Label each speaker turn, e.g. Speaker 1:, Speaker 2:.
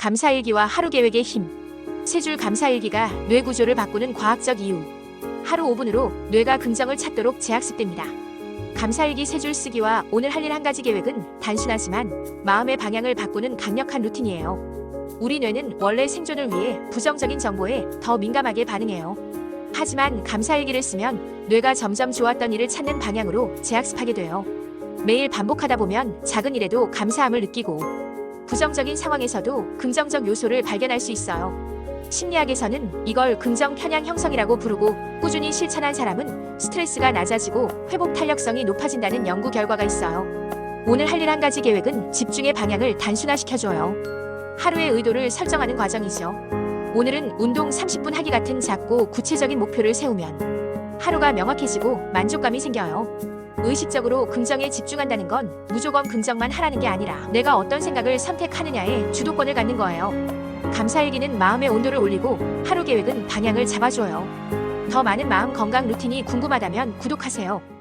Speaker 1: 감사일기와 하루 계획의 힘. 세 줄 감사일기가 뇌 구조를 바꾸는 과학적 이유. 하루 5분으로 뇌가 긍정을 찾도록 재학습됩니다. 감사일기 세 줄 쓰기와 오늘 할 일 한 가지 계획은 단순하지만 마음의 방향을 바꾸는 강력한 루틴이에요. 우리 뇌는 원래 생존을 위해 부정적인 정보에 더 민감하게 반응해요. 하지만 감사일기를 쓰면 뇌가 점점 좋았던 일을 찾는 방향으로 재학습하게 돼요. 매일 반복하다 보면 작은 일에도 감사함을 느끼고 부정적인 상황에서도 긍정적 요소를 발견할 수 있어요. 심리학에서는 이걸 긍정 편향 형성이라고 부르고 꾸준히 실천한 사람은 스트레스가 낮아지고 회복 탄력성이 높아진다는 연구 결과가 있어요. 오늘 할 일 한 가지 계획은 집중의 방향을 단순화시켜줘요. 하루의 의도를 설정하는 과정이죠. 오늘은 운동 30분 하기 같은 작고 구체적인 목표를 세우면 하루가 명확해지고 만족감이 생겨요. 의식적으로 긍정에 집중한다는 건 무조건 긍정만 하라는 게 아니라 내가 어떤 생각을 선택하느냐에 주도권을 갖는 거예요. 감사일기는 마음의 온도를 올리고 하루 계획은 방향을 잡아줘요. 더 많은 마음 건강 루틴이 궁금하다면 구독하세요.